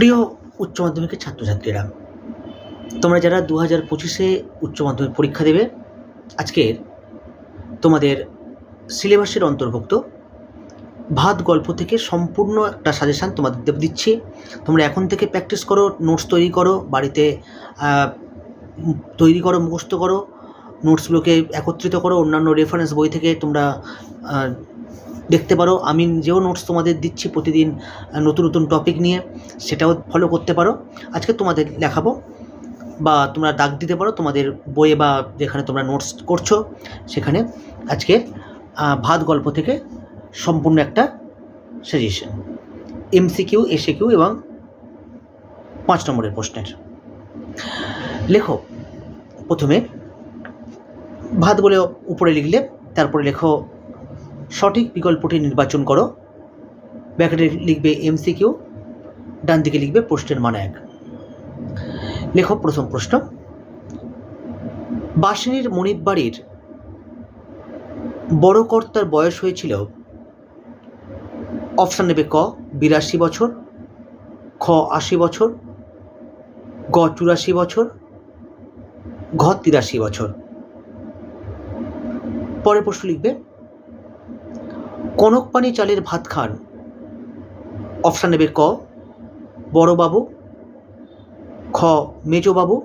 প্রিয় উচ্চ মাধ্যমিকের ছাত্রছাত্রীরা, তোমরা যারা দু হাজার পঁচিশে উচ্চ মাধ্যমিক পরীক্ষা দেবে, আজকের তোমাদের সিলেবাসের অন্তর্ভুক্ত ভাত গল্প থেকে সম্পূর্ণ একটা সাজেশান তোমাদের দিচ্ছি। তোমরা এখন থেকে প্র্যাকটিস করো নোটস তৈরি করো, বাড়িতে তৈরি করো, মুখস্থ করো নোটসগুলোকে একত্রিত করো, অন্যান্য রেফারেন্স বই থেকে তোমরা দেখতে পারো। আমি যেও নোটস তোমাদের দিচ্ছি প্রতিদিন নতুন নতুন টপিক নিয়ে। সেটাও ফলো করতে পারো। আজকে তোমাদের লেখাবো বা তোমরা ডাক দিতে পারো তোমাদের বইয়ে বা যেখানে তোমরা নোটস করছ সেখানে। আজকে ভাত গল্প থেকে সম্পূর্ণ একটা সাজেশন এমসিকিউ এসে কিউ এবং পাঁচ নম্বরের প্রশ্নের। লেখো। প্রথমে ভাত বলে উপরে লিখলে, তারপরে লেখো সঠিক বিকল্পটি নির্বাচন করো। ব্যাকেটে লিখবে এমসিকিউ ডান দিকে লিখবে প্রশ্নের মান এক। লেখো প্রথম প্রশ্ন। বাসিনীর মনিব বাড়ির বড় কর্তার বয়স হয়েছিল অপশান নেবে ক, বিরাশি বছর, খ, আশি বছর, গ, চুরাশি বছর, ঘ, তিরাশি বছর। পরের প্রশ্ন লিখবে কনক পানি চালের ভাত খান। অপশান নেবে ক, বড়বাবু, খ, মেজবাবু,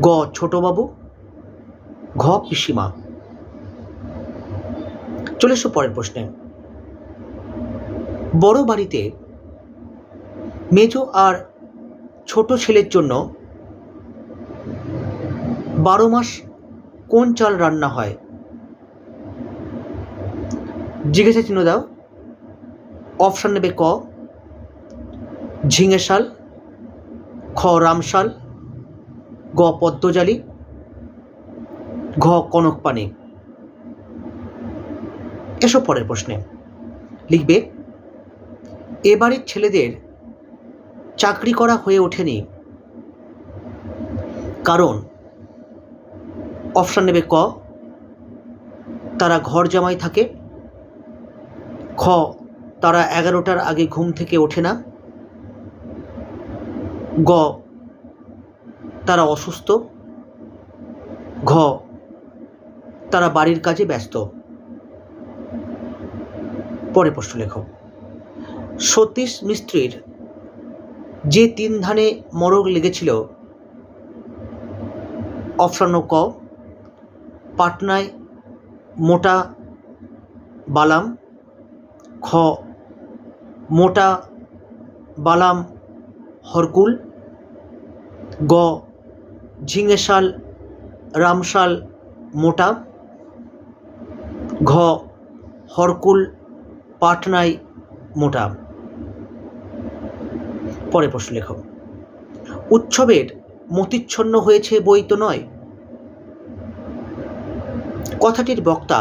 গ, ছোটবাবু, ঘ, পিসিমা। চলে এসো পরের প্রশ্নে। বড় বাড়িতে মেজো আর ছোট ছেলের জন্য বারো মাস কোন চাল রান্না হয়? জিজ্ঞাসা চিহ্ন দাও। অপশান নেবে ক। ঝিঙে শাল, খ রামশাল গ পদ্মজালি, ঘ কনক পানি। এসব পরের প্রশ্নে। লিখবে এ বাড়ির ছেলেদের চাকরি করা হয়ে ওঠেনি। কারণ, অপশান নেবে ক, তারা ঘর জামাই থাকে। খ, তারা এগারোটার আগে ঘুম থেকে ওঠে না। গ, তারা অসুস্থ। ঘ, তারা বাড়ির কাজে ব্যস্ত। পরে প্রশ্ন লেখো। সতীশ মিস্ত্রির যে তিন ধানে মরগ লেগেছিল অপশান ক, পাটনায় মোটা বালাম খ, মোটা, বালাম, হরকুল, গ, ঝিঙেশাল, রামশাল, মোটা, ঘ, হরকুল, পাটনাই, মোটা। পরে প্রশ্ন লেখ। উৎসবের মতিচ্ছন্ন হয়েছে বই তো নয়। কথাটির বক্তা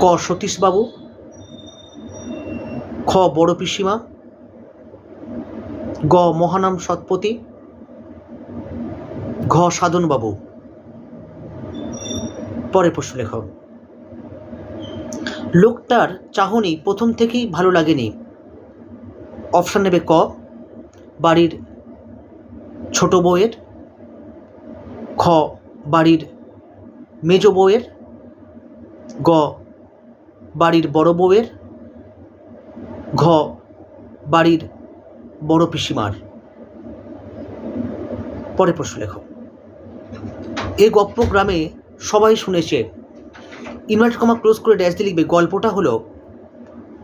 ক, সতীশবাবু বড় পিসিমা। গ, মহানাম সৎপতি। ঘ, সাধনবাবু। পরে প্রশ্ন লেখ। লোকটার চাহনি প্রথম থেকেই ভালো লাগেনি। অপশান নেবে ক, বাড়ির ছোট বউয়ের। খ, বাড়ির মেজ বউয়ের। গ, বাড়ির বড় বউয়ের। ঘ, বাড়ির বড় পিসিমার। পরে প্রশ্ন লেখ। এই গপ্প গ্রামে সবাই শুনেছে। ইনভার্ট কমা ক্লোজ করে ড্যাশ দিয়ে লিখবে, গল্পটা হলো,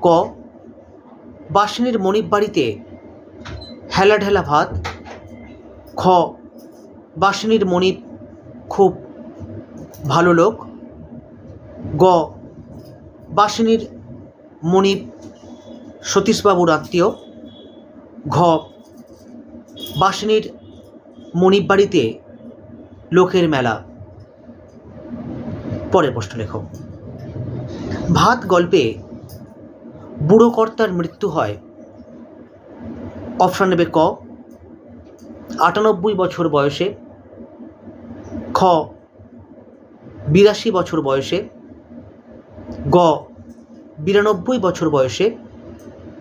ক, বাসিনীর মনিব বাড়িতে হেলা ঢেলা ভাত। খ, বাসিনীর মনিব খুব ভালো লোক। গ, বাসিনীর মনিব সতীশবাবুর আত্মীয়, ঘ, বাসিনীর মনিব বাড়িতে লোকের মেলা। পরের প্রশ্ন লেখ। ভাত গল্পে বুড়ো কর্তার মৃত্যু হয়। অপশান নেবে ক, আটানব্বই বছর বয়সে। খ, বিরাশি বছর বয়সে। গ, বিরানব্বই বছর বয়সে।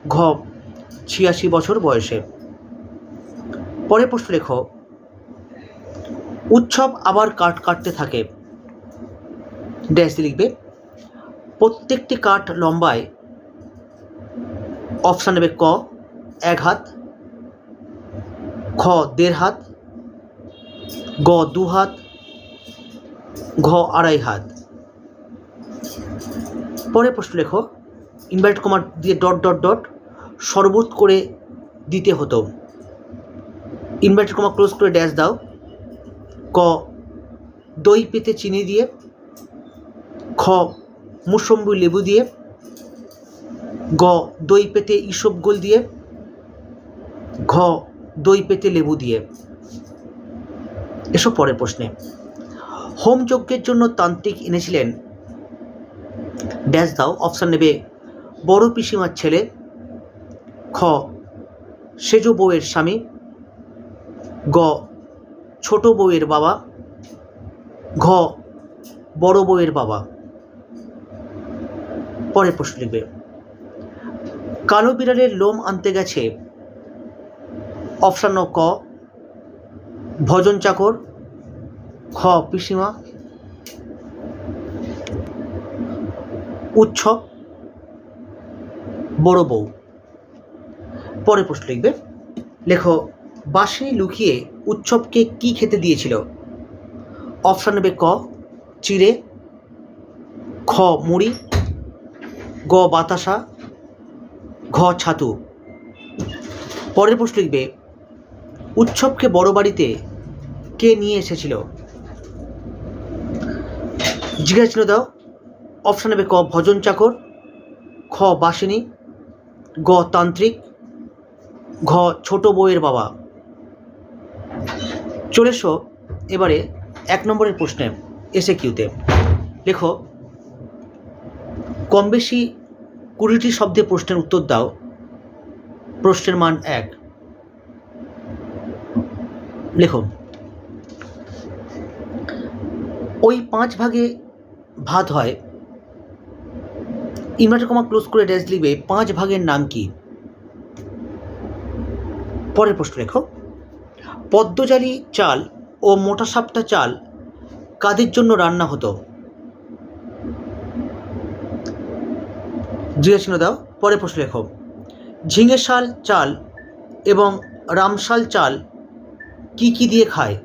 ঘ, ছিয়াশি বছর বয়সে। পরের প্রশ্ন লেখো। উৎসব আবার কাট কাটতে থাকে। ড্যাশ লিখবে, প্রত্যেকটি কাঠ লম্বায় অপশান নেবে ক, এক হাত খ দেড় হাত, গ, দু হাত, ঘ, আড়াই হাত। পরে প্রশ্ন লেখো ইনভার্ট কমার দিয়ে ডট ডট ডট শরবত করে দিতে হতো। ইনভার্টেড কমা ক্লোজ করে ড্যাশ দাও। ক, দই পেতে চিনি দিয়ে। খ, মুসম্বি লেবু দিয়ে। গ, দই পেতে ইসবগোল দিয়ে। ঘ, দই পেতে লেবু দিয়ে। এসব পরের প্রশ্নে। হোম যজ্ঞের জন্য তান্ত্রিক এনেছিলেন। ড্যাশ দাও অপশান নেবে বড় পিসিমার ছেলে, খ, সেজ বউয়ের স্বামী, গ, ছোট বউয়ের বাবা, ঘ, বড় বউয়ের বাবা। পরের প্রশ্ন লিখবে। কালো বিড়ালের লোম আনতে গেছে। অপশান ক, ভজন চাকর, খ, পিসিমা। উৎসব বড় বউ। পরে প্রশ্ন লিখবে, লেখো বাসিনী লুকিয়ে উৎসবকে কি খেতে দিয়েছিল? অপশান নেবে ক, চিড়ে, খ, মুড়ি, গ, বাতাসা, ঘ, ছাতু। পরের প্রশ্ন লিখবে, উৎসবকে বড় বাড়িতে কে নিয়ে এসেছিল? জিজ্ঞাসা দাও, অপশান নেবে ক, ভজন চাকর, খ, বাসিনী গ তান্ত্রিক ঘ, ছোট বউয়ের বাবা। চলে এসো এবারে এক নম্বরের প্রশ্নে এসে কিউতে লেখো কম বেশি কুড়িটি শব্দে প্রশ্নের উত্তর দাও, প্রশ্নের মান এক। লেখো, ওই পাঁচ ভাগে ভাত হয় ইনভার্টার কমা ক্লোজ করে ড্যাশ লিখবে পাঁচ ভাগের নাম কি? পরের প্রশ্ন লেখো। পদ্মজালি চাল ও মোটা সাপটা চাল কাদের জন্য রান্না হতো? জিজ্ঞাসা দাও, পরের প্রশ্ন লেখো। ঝিঙে শাল চাল এবং রামশাল চাল কি কি দিয়ে খায়?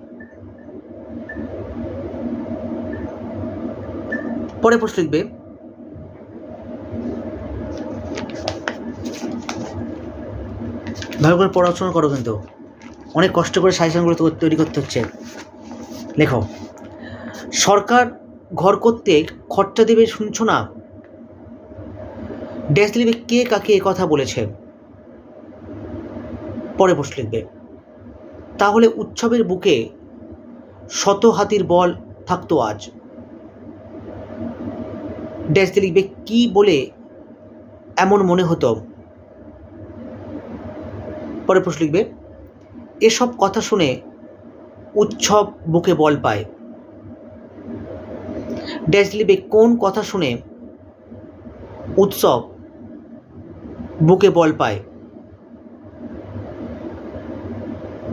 পরে প্রশ্ন লিখবে ভালো করে পড়াশোনা করো কিন্তু। অনেক কষ্ট করে সাজেশনগুলো তৈরি করতে হচ্ছে। লেখো, সরকার ঘর করতে খরচা দেবে শুনছো না? ড্যাশ লিখবে কে কাকে এ কথা বলেছে? পরে প্রশ্ন লিখবে। তাহলে উৎসবের বুকে শত হাতির বল থাকতো আজ। ড্যাশ লিখবে, কী বলে এমন মনে হতো? পরে প্রশ্ন লিখবে, এসব কথা শুনে উৎসব বুকে বল পায়। ড্যাশ লিখবে কোন কথা শুনে উৎসব বুকে বল পায়?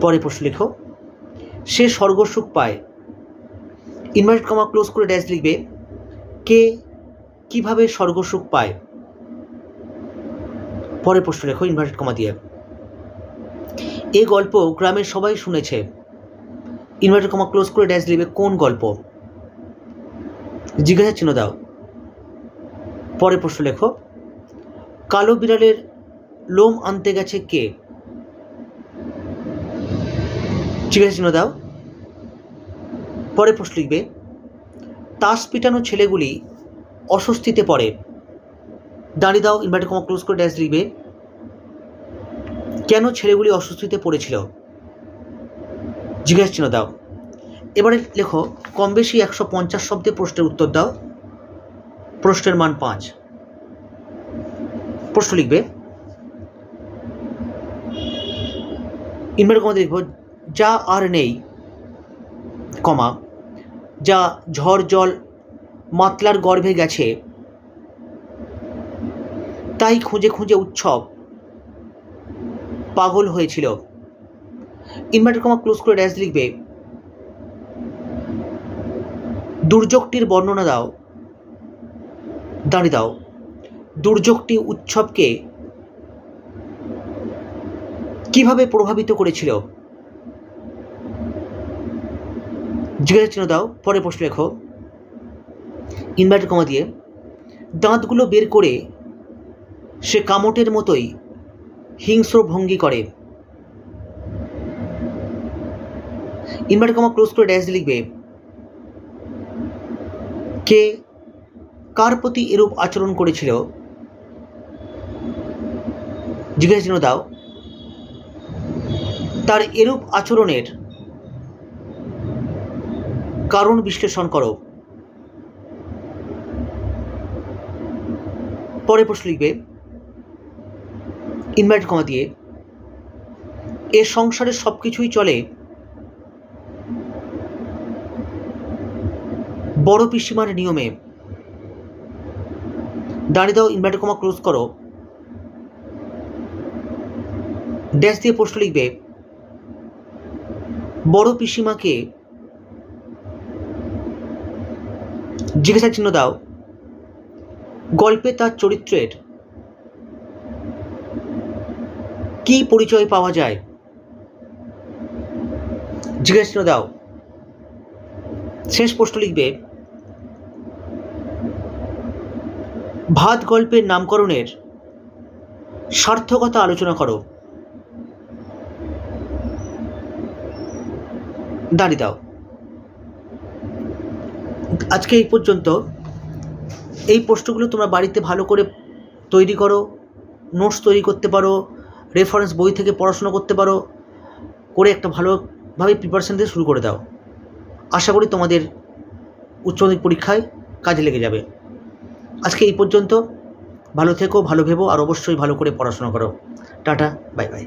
পরে প্রশ্ন লেখো, সে স্বর্গসুখ পায়। ইনভার্টেড কমা ক্লোজ করে ড্যাশ লিখবে, কে কীভাবে স্বর্গসুখ পায়? পরে প্রশ্ন লেখো ইনভার্টেড কমা দিয়ে। এই গল্প গ্রামের সবাই শুনেছে। ইনভার্টেড কমা ক্লোজ করে ড্যাশ লিখবে কোন গল্প? জিজ্ঞাসা চিহ্ন দাও। পরে প্রশ্ন লেখো। কালো বিড়ালের লোম আনতে গেছে কে? জিজ্ঞাসা চিহ্ন দাও। পরে প্রশ্ন লিখবে। তাস পিটানো ছেলেগুলি অস্বস্তিতে পড়ে। দাঁড়িয়ে দাও ইনভার্টার কমা ক্লোজ করে ড্যাশ লিখবে। কেন ছেলেগুলি অস্বস্তিতে পড়েছিল? জিজ্ঞাসা চিহ্ন দাও। এবারে লেখো, কম বেশি একশো পঞ্চাশ শব্দে প্রশ্নের উত্তর দাও। প্রশ্নের মান পাঁচ। প্রশ্ন লিখবে, ইনভার্টার কমা লিখব, যা আর নেই, কমা, যা ঝড় জল মাতলার গর্ভে গেছে, তাই খুঁজে খুঁজে উৎসব পাগল হয়েছিল। ইনভার্টার কমা ক্লোজ করে ড্যাশ লিখবে, দুর্যোগটির বর্ণনা দাও, দাঁড়িয়ে দাও, দুর্যোগটি উৎসবকে কীভাবে প্রভাবিত করেছিল? জিজ্ঞাসা চিহ্ন দাও পরে প্রশ্ন লেখো। ইনভার্টার কমা দিয়ে দাঁতগুলো বের করে সে কামটের মতোই হিংস্র ভঙ্গি করে। ইনভার্টার কমা ক্লোজ করে ড্যাশ লিখবে, কে কার প্রতি এরূপ আচরণ করেছিল? জিজ্ঞাসা চিহ্ন দাও, তার এরূপ আচরণের কারণ বিশ্লেষণ করো। পরে প্রশ্ন লিখবে ইনভার্ট কমা দিয়ে, এ সংসারে সব কিছুই চলে বড় পিসিমার নিয়মে। দাঁড়িয়ে দাও ইনভার্টার কমা ক্লোজ করো। ড্যাশ দিয়ে প্রশ্ন লিখবে, বড় পিসিমাকে জিজ্ঞাসা চিহ্ন দাও। গল্পে তার চরিত্রের কি পরিচয় পাওয়া যায়? জিজ্ঞাসা দাও। শেষ প্রশ্ন লিখবে, ভাত গল্পের নামকরণের সার্থকতা আলোচনা করো। দাঁড়িয়ে দাও। আজকে এই পর্যন্ত এই প্রশ্নগুলো তোমরা বাড়িতে ভালো করে তৈরি করো নোটস তৈরি করতে পারো রেফারেন্স বই থেকে পড়াশোনা করতে পারো, করে একটা ভালোভাবে প্রিপারেশান দিয়ে শুরু করে দাও। আশা করি তোমাদের উচ্চ মাধ্যমিক পরীক্ষায় কাজে লেগে যাবে। আজকে এই পর্যন্ত, ভালো থেকো, ভালো ভেবো, আর অবশ্যই ভালো করে পড়াশোনা করো। Tata bye bye